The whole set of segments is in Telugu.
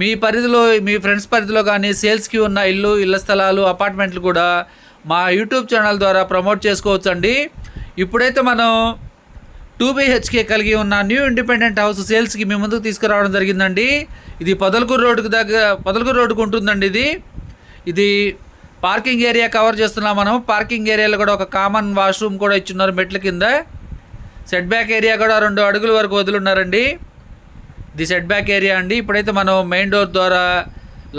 మీ పరిధిలో మీ ఫ్రెండ్స్ పరిధిలో కానీ సేల్స్కి ఉన్న ఇల్లు ఇళ్ళ స్థలాలు అపార్ట్మెంట్లు కూడా మా యూట్యూబ్ ఛానల్ ద్వారా ప్రమోట్ చేసుకోవచ్చు అండి ఇప్పుడైతే మనం టూ బిహెచ్కే కలిగి ఉన్న న్యూ ఇండిపెండెంట్ హౌస్ సేల్స్కి మీ ముందుకు తీసుకురావడం జరిగిందండి. ఇది పొదలకూరు రోడ్డుకు దగ్గర పొదలకూరు రోడ్డుకు ఉంటుందండి ఇది. ఇది పార్కింగ్ ఏరియా కవర్ చేస్తున్నాం మనం. పార్కింగ్ ఏరియాలో కూడా ఒక కామన్ వాష్రూమ్ కూడా ఇచ్చున్నారు మెట్ల కింద. సెట్ బ్యాక్ ఏరియా కూడా రెండు అడుగుల వరకు వదులున్నారండి ది సెట్ బ్యాక్ ఏరియా అండి. ఇప్పుడైతే మనం మెయిన్ డోర్ ద్వారా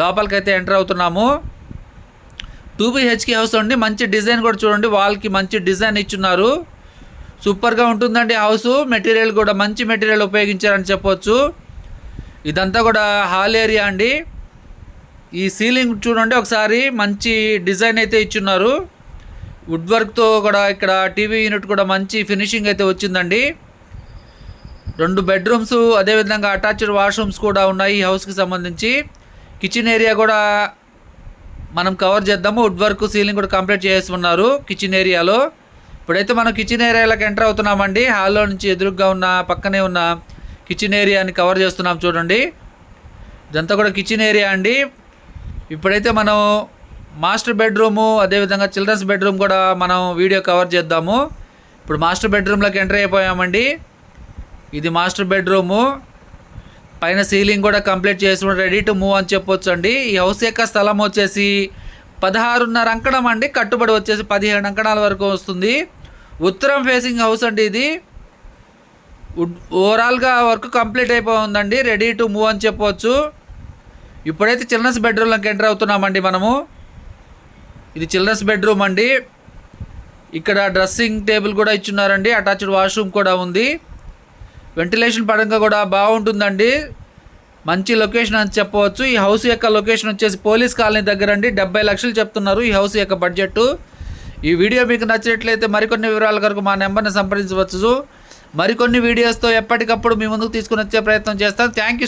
లోపలికైతే ఎంటర్ అవుతున్నాము. టూ బిహెచ్కే హౌస్ అండి. మంచి డిజైన్ కూడా చూడండి. వాల్కి మంచి డిజైన్ ఇచ్చున్నారు. సూపర్గా ఉంటుందండి హౌస్. మెటీరియల్ కూడా మంచి మెటీరియల్ ఉపయోగించారని చెప్పొచ్చు. ఇదంతా కూడా హాల్ ఏరియా అండి. ఈ సీలింగ్ చూడండి ఒకసారి. మంచి డిజైన్ అయితే ఇచ్చున్నారు. వుడ్ వర్క్తో కూడా ఇక్కడ టీవీ యూనిట్ కూడా మంచి ఫినిషింగ్ అయితే వచ్చిందండి. రెండు బెడ్రూమ్స్ అదేవిధంగా అటాచ్డ్ వాష్రూమ్స్ కూడా ఉన్నాయి ఈ హౌస్కి సంబంధించి. కిచెన్ ఏరియా కూడా మనం కవర్ చేద్దాము. వుడ్ వర్క్ సీలింగ్ కూడా కంప్లీట్ చేసి ఉన్నారు కిచెన్ ఏరియాలో ఇప్పుడైతే మనం కిచెన్ ఏరియాలోకి ఎంటర్ అవుతున్నామండి. హాల్లో నుంచి ఎదురుగా ఉన్న పక్కనే ఉన్న కిచెన్ ఏరియాని కవర్ చేస్తున్నాం చూడండి. ఇదంతా కూడా కిచెన్ ఏరియా అండి. ఇప్పుడైతే మనం మాస్టర్ బెడ్రూము అదేవిధంగా చిల్డ్రన్స్ బెడ్రూమ్ కూడా మనం వీడియో కవర్ చేద్దాము. ఇప్పుడు మాస్టర్ బెడ్రూమ్లోకి ఎంటర్ అయిపోయామండి. ఇది మాస్టర్ బెడ్రూము. పైన సీలింగ్ కూడా కంప్లీట్ చేసి రెడీ టు మూవ్ అని చెప్పొచ్చు అండి ఈ హౌస్ యొక్క స్థలం వచ్చేసి పదహారున్నర అంకణం అండి. కట్టుబడి వచ్చేసి పదిహేను అంకణాల వరకు వస్తుంది. ఉత్తరం ఫేసింగ్ హౌస్ అండి ఇది. ఓవరాల్గా వర్క్ కంప్లీట్ అయిపోయిందండి. రెడీ టు మూవ్ అని చెప్పవచ్చు ఇప్పుడైతే చిల్డ్రన్స్ బెడ్రూమ్లోకి ఎంటర్ అవుతున్నామండి మనము. ఇది చిల్డ్రన్స్ బెడ్రూమ్ అండి. ఇక్కడ డ్రెస్సింగ్ టేబుల్ కూడా ఇచ్చున్నారండి. అటాచ్డ్ వాష్రూమ్ కూడా ఉంది. వెంటిలేషన్ పరంగా కూడా బాగుంటుందండి. మంచి లొకేషన్ అని చెప్పవచ్చు. ఈ హౌస్ యొక్క లొకేషన్ వచ్చేసి పోలీస్ కాలనీ దగ్గర అండి. డెబ్బై లక్షలు చెప్తున్నారు ఈ హౌస్ యొక్క బడ్జెట్ ఈ వీడియో మీకు నచ్చినట్లయితే మరికొన్ని వివరాల కొరకు మా నెంబర్ని సంప్రదించవచ్చు. మరికొన్ని వీడియోస్తో ఎప్పటికప్పుడు మీ ముందుకు తీసుకుని వచ్చే ప్రయత్నం చేస్తాం థ్యాంక్ యూ సో